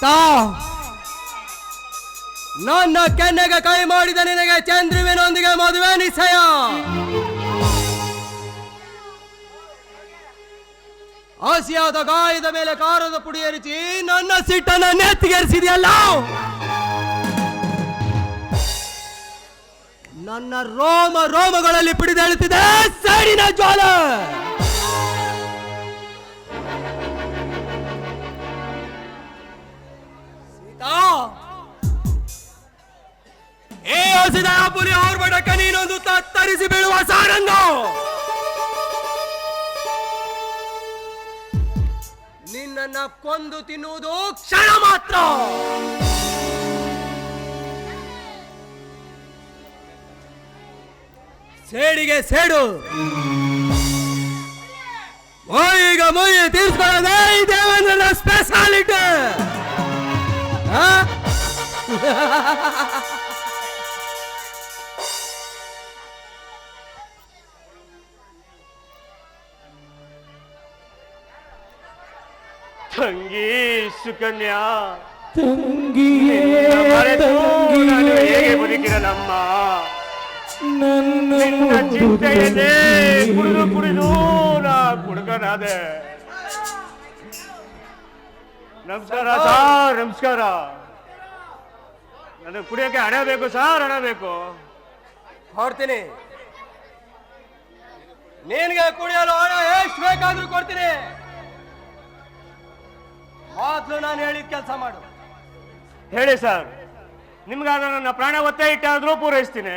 ಸೀತಾ ನನ್ನ ಕೆನ್ನೆಗೆ ಕೈ ಮಾಡಿದ ನಿನಗೆ ಚಂದ್ರುವಿನೊಂದಿಗೆ ಮದುವೆ ನಿಶ್ಚಯ. ಆಸಿಯಾದ ಗಾಯದ ಮೇಲೆ ಕಾರದ ಪುಡಿ ಎರಿಸಿ ನನ್ನ ಸಿಟ್ಟನ್ನ ನೆತ್ತಿಗೆರಿಸಿದೆಯಲ್ಲ? ನನ್ನ ರೋಮ ರೋಮಗಳಲ್ಲಿ ಪಿಡಿದೇಳುತ್ತಿದೆ ಸೈಡಿನ ಜ್ವಾಲ. ಏ ಹಸಿದ ಪುಲಿ ಬಡಕ ನೀನೊಂದು ತತ್ತರಿಸಿ ಬೀಳುವ ಸಾರಂಗ. ನಿನ್ನನ್ನ ಕೊಂದು ತಿನ್ನುವುದು ಕ್ಷಣ ಮಾತ್ರ. ಸೇಡಿಗೆ ಸೇಡು. ಈಗ ಮೊಯ್ಯಿ ತೀರ್ಸ್ಕೊಳ್ಳೋದೇ ಈ ದೇವೇಂದ್ರನ ಸ್ಪೆಷಾಲಿಟಿ ತಂಗಿ ಸುಕನ್ಯಾ ತಂಗಿಯೇ. ಮರೆತು ನಾನು ಹೇಗೆ ಬದುಕಿರಲಮ್ಮ ನನ್ನ ಚಿಂತೆಯನ್ನೇ. ಕುಡಿದು ಕುಡಿದು ನಾ ಕುಡುಕನಾದೆ. ನಮಸ್ಕಾರ ಸಾರ್ ನಮಸ್ಕಾರ. ನನಗೆ ಕುಡಿಯೋಕೆ ಹಣ ಬೇಕು ಸಾರ್ ಹಣ ಬೇಕು. ಕೊಡ್ತೀನಿ. ನಿನ್ಗೆ ಕುಡಿಯಲು ಹಣ ಎಷ್ಟು ಬೇಕಾದ್ರೂ ಕೊಡ್ತೀನಿ. ಮೊದ್ಲು ನಾನು ಹೇಳಿದ ಕೆಲಸ ಮಾಡು. ಹೇಳಿ ಸರ್. ನಿಮ್ಗಾದ ನನ್ನ ಪ್ರಾಣ ಒತ್ತೆ ಇಟ್ಟಾದ್ರೂ ಪೂರೈಸ್ತೀನಿ.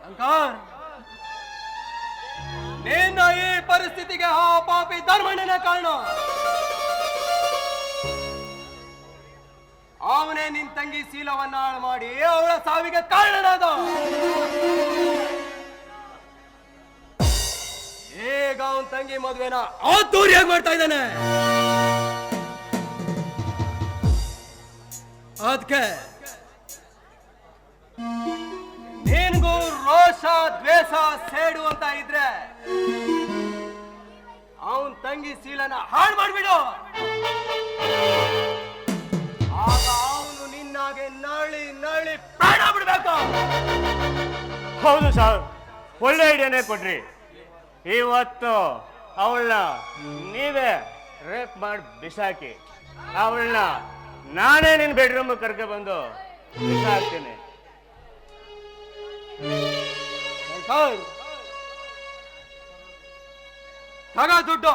ಶಂಕರ್! ನಿನ್ನ ಈ ಪರಿಸ್ಥಿತಿಗೆ ಆ ಪಾಪಿ ಧರ್ಮಣ್ಣನೇ ಕಾರಣ. ಅವನೇ ನಿನ್ ತಂಗಿ ಶೀಲವನ್ನ ಹಾಳು ಮಾಡಿ ಅವಳ ಸಾವಿಗೆ ಕಾರಣನಾದ. ಈಗ ಅವನ್ ತಂಗಿ ಮದುವೆನ ಹೇಗೆ ಮಾಡ್ತಾ ಇದ್ದಾನೆ. ಅದಕ್ಕೆ ನಿನ್ಗೂ ರೋಷ, ದ್ವೇಷ ಸೇಡು ಅಂತ ಇದ್ರೆ ಅವನ್ ತಂಗಿ ಶೀಲನ ಹಾಳು ಮಾಡ್ಬಿಡು. ಆಗ ಅವನು ನಿನ್ನಾಗೆ ನಳಿ ನಳಿ ಪ್ರಾಣ ಬಿಡ್ಬೇಕು. ಹೌದು ಸರ್, ಒಳ್ಳೆ ಐಡಿಯಾನೇ ಕೊಡ್ರಿ ಇವತ್ತು ಅವಳನ್ನ ನೀವೇ ರೇಪ್ ಮಾಡಿ ಬಿಸಾಕಿ, ಅವಳನ್ನ ನಾನೇ ನಿನ್ನ ಬೆಡ್ರೂಮ್ ಕರ್ಕೆ ಬಂದು ಹಾಕ್ತೇನೆ ತಗ ದುಡ್ಡು.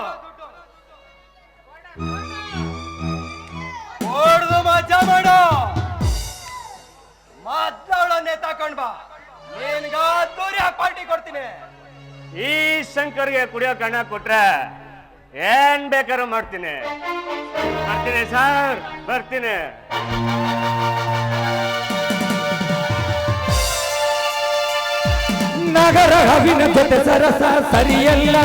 ಹೊಡೆದು ಮಜಾ ಮಾಡು. ಮದ್ದವಳನ್ನೇ ತಕೊಂಡ್ ಬಾ. ನಿನ್ಗ ದೂರ ಪಾರ್ಟಿ ಕೊಡ್ತೀನಿ. ಈ ಶಂಕರ್ಗೆ ಕುಡಿಯೋಕೆ ಕಣ್ಣ ಕೊಟ್ರೆ ಏನ್ ಬೇಕಾದ್ರೂ ಮಾಡ್ತೀನಿ. ಬರ್ತೀನಿ ಸರ್, ಬರ್ತೀನಿ. ನಗರ ಹವಿನ ಜೊತೆ ಸರಸ ಸರಿಯಲ್ಲ.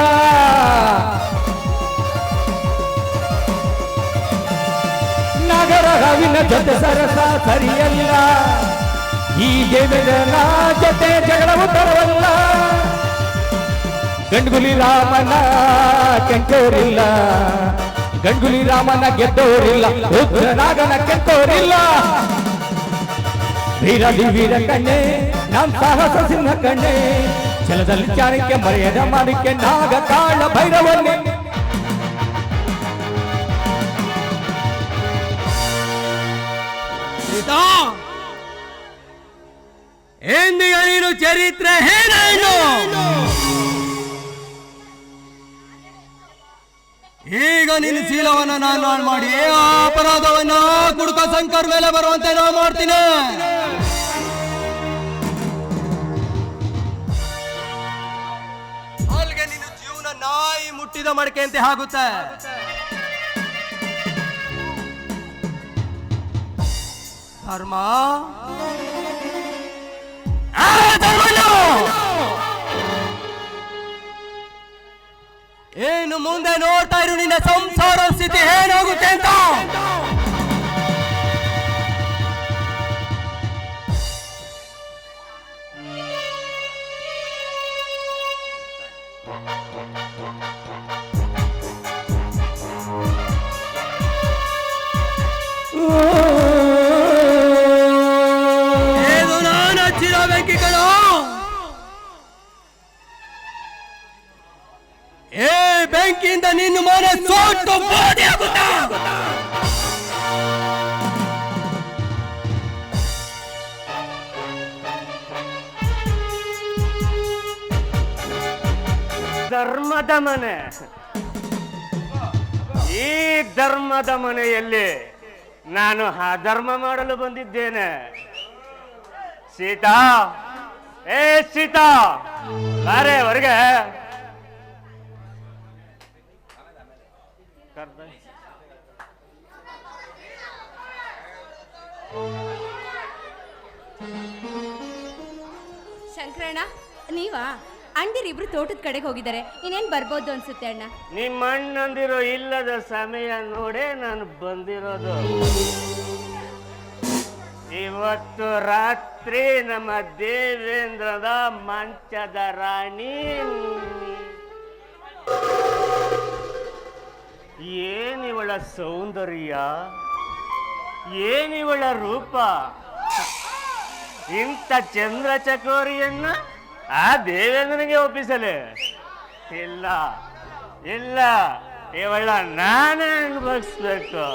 ನಗರ ಹವಿನ ಜೊತೆ ಸರಸ ಸರಿಯಲ್ಲ. ಈ ಬೆದನ ಜೊತೆ ಜಗಳವು ತರವಲ್ಲ ಗಂಡುಗುಲಿ ರಾಮನ ಕೆಂಟೋರಿಲ್ಲ ಗಂಡುಗುಲಿ ರಾಮನ ಗೆದ್ದೋರಿಲ್ಲ ರುದ್ರನಾಗನ ಕೆಂಟೋರಿಲ್ಲ ವೀರದಿ ವೀರ ಕಣ್ಣೆ ನಾನ್ ಸಾಹಸ ಸಿಂಹ ಕಣ್ಣೆ ಛಲದಲ್ಲಿ ಚಾಣಕ್ಯ ಮರೆಯದ ಮಾಣಿಕ್ಯ ನಾಗ ಕಾಳ ಭೈರವನ್ನೇ ಸೀತಾ ಎಂದಿಗ ನೀನು ಚರಿತ್ರೆ ಹೇಳೇನು ಈಗ ನಿನ್ನ ಶೀಲವನ್ನ ನಾನು ಹಾಳು ಮಾಡಿ ಆ ಅಪರಾಧವನ್ನ ಕುಡುಕ ಸಂಕರ್ ಮೇಲೆ ಬರುವಂತೆ ನಾವು ಮಾಡ್ತೀನಿ. ಅಲ್ಲಿಗೆ ನಿನ್ನ ಜೀವನ ನಾಯಿ ಮುಟ್ಟಿದ ಮಡಕೆ ಅಂತ ಆಗುತ್ತೆ. ಧರ್ಮ? ಆ, ಏನು ಮುಂದೆ ನೋಡ್ತಾ ಇರು ನಿನ್ನ ಸಂಸಾರ ಸ್ಥಿತಿ ಏನಾಗುತ್ತೆ ಅಂತ. ಹಚ್ಚಿರೋ ಬೆಂಕಿಯಿಂದ ನಿನ್ನ ಮನೆ ಸೋಟು? ಧರ್ಮದ ಮನೆ. ಈ ಧರ್ಮದ ಮನೆಯಲ್ಲಿ ನಾನು ಧರ್ಮ ಮಾಡಲು ಬಂದಿದ್ದೇನೆ. ಸೀತಾ, ಏ ಸೀತಾ, ಬಾರೆ ಹೊರಗೆ. ಶಂಕರಣ್ಣ, ನೀವಾ? ಅಣ್ದಿರಿಬ್ರು ತೋಟದ ಕಡೆಗೆ ಹೋಗಿದ್ದಾರೆ. ಇನ್ನೇನು ಬರ್ಬೋದು ಅನ್ಸುತ್ತೆ ಅಣ್ಣ? ನಿಮ್ಮ ಅಣ್ಣಂದಿರೋ ಇಲ್ಲದ ಸಮಯ ನೋಡೆ ನಾನು ಬಂದಿರೋದು. ಇವತ್ತು ರಾತ್ರಿ ನಮ್ಮ ದೇವೇಂದ್ರದ ಮಂಚದ ರಾಣಿ. ಏನಿವಳ ಸೌಂದರ್ಯ? ಏನಿವಳ ರೂಪ? ಇಂಥ ಚಂದ್ರ ಚಕೋರಿಯನ್ನ ಆ ದೇವೇಂದ್ರನಿಗೆ ಒಪ್ಪಿಸಲೆ? ಇಲ್ಲ ಇಲ್ಲ ಇವಳ ನಾನೇ ಅನುಭವಿಸ್ಬೇಕು.